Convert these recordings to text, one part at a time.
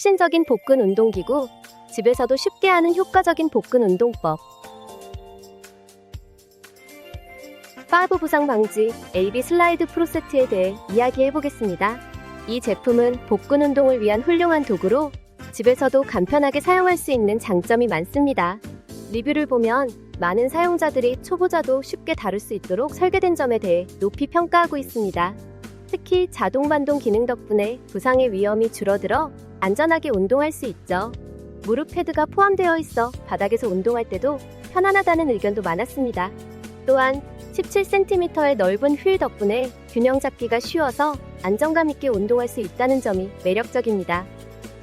혁신적인 복근 운동기구, 집에서도 쉽게 하는 효과적인 복근 운동법. 파이브 부상 방지 AB 슬라이드 프로 세트에 대해 이야기해 보겠습니다. 이 제품은 복근 운동을 위한 훌륭한 도구로 집에서도 간편하게 사용할 수 있는 장점이 많습니다. 리뷰를 보면 많은 사용자들이 초보자도 쉽게 다룰 수 있도록 설계된 점에 대해 높이 평가하고 있습니다. 특히 자동 반동 기능 덕분에 부상의 위험이 줄어들어 안전하게 운동할 수 있죠. 무릎 패드가 포함되어 있어 바닥에서 운동할 때도 편안하다는 의견도 많았습니다. 또한 17cm의 넓은 휠 덕분에 균형 잡기가 쉬워서 안정감 있게 운동할 수 있다는 점이 매력적입니다.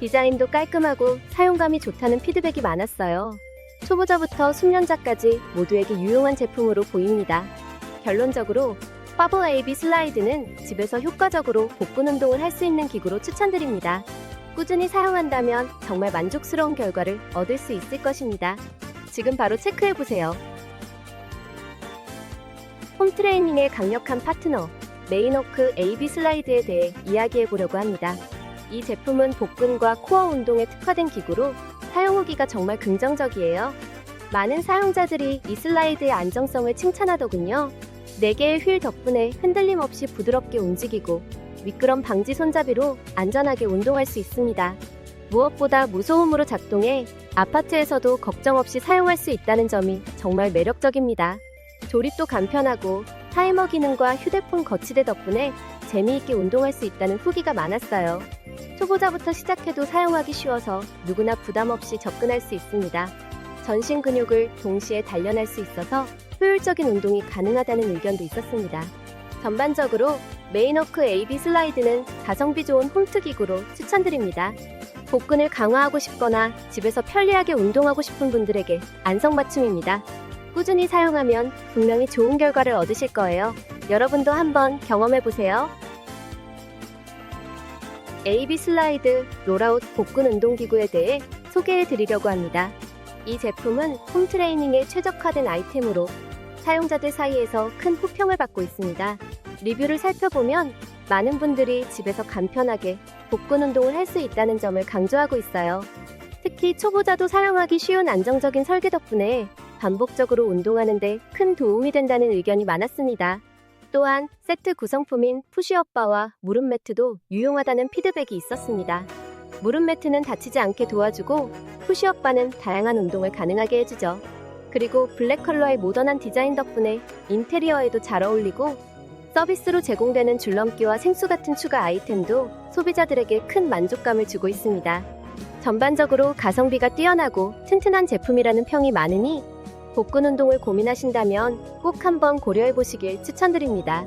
디자인도 깔끔하고 사용감이 좋다는 피드백이 많았어요. 초보자부터 숙련자까지 모두에게 유용한 제품으로 보입니다. 결론적으로 파버 AB 슬라이드는 집에서 효과적으로 복근 운동을 할 수 있는 기구로 추천드립니다. 꾸준히 사용한다면 정말 만족스러운 결과를 얻을 수 있을 것입니다. 지금 바로 체크해 보세요. 홈 트레이닝의 강력한 파트너 메인워크 AB 슬라이드에 대해 이야기해 보려고 합니다. 이 제품은 복근과 코어 운동에 특화된 기구로 사용 후기가 정말 긍정적이에요. 많은 사용자들이 이 슬라이드의 안정성을 칭찬하더군요. 4개의 휠 덕분에 흔들림 없이 부드럽게 움직이고 미끄럼 방지 손잡이로 안전하게 운동할 수 있습니다. 무엇보다 무소음으로 작동해 아파트에서도 걱정 없이 사용할 수 있다는 점이 정말 매력적입니다. 조립도 간편하고 타이머 기능과 휴대폰 거치대 덕분에 재미있게 운동할 수 있다는 후기가 많았어요. 초보자부터 시작해도 사용하기 쉬워서 누구나 부담 없이 접근할 수 있습니다. 전신 근육을 동시에 단련할 수 있어서 효율적인 운동이 가능하다는 의견도 있었습니다. 전반적으로 메인워크 AB 슬라이드는 가성비 좋은 홈트 기구로 추천드립니다. 복근을 강화하고 싶거나 집에서 편리하게 운동하고 싶은 분들에게 안성맞춤입니다. 꾸준히 사용하면 분명히 좋은 결과를 얻으실 거예요. 여러분도 한번 경험해 보세요. AB 슬라이드 롤아웃 복근 운동기구에 대해 소개해 드리려고 합니다. 이 제품은 홈 트레이닝에 최적화된 아이템으로 사용자들 사이에서 큰 호평을 받고 있습니다. 리뷰를 살펴보면 많은 분들이 집에서 간편하게 복근 운동을 할 수 있다는 점을 강조하고 있어요. 특히 초보자도 사용하기 쉬운 안정적인 설계 덕분에 반복적으로 운동하는데 큰 도움이 된다는 의견이 많았습니다. 또한 세트 구성품인 푸시업바와 무릎 매트도 유용하다는 피드백이 있었습니다. 무릎 매트는 다치지 않게 도와주고 푸시업바는 다양한 운동을 가능하게 해주죠. 그리고 블랙 컬러의 모던한 디자인 덕분에 인테리어에도 잘 어울리고 서비스로 제공되는 줄넘기와 생수 같은 추가 아이템도 소비자들에게 큰 만족감을 주고 있습니다. 전반적으로 가성비가 뛰어나고 튼튼한 제품이라는 평이 많으니 복근 운동을 고민하신다면 꼭 한번 고려해 보시길 추천드립니다.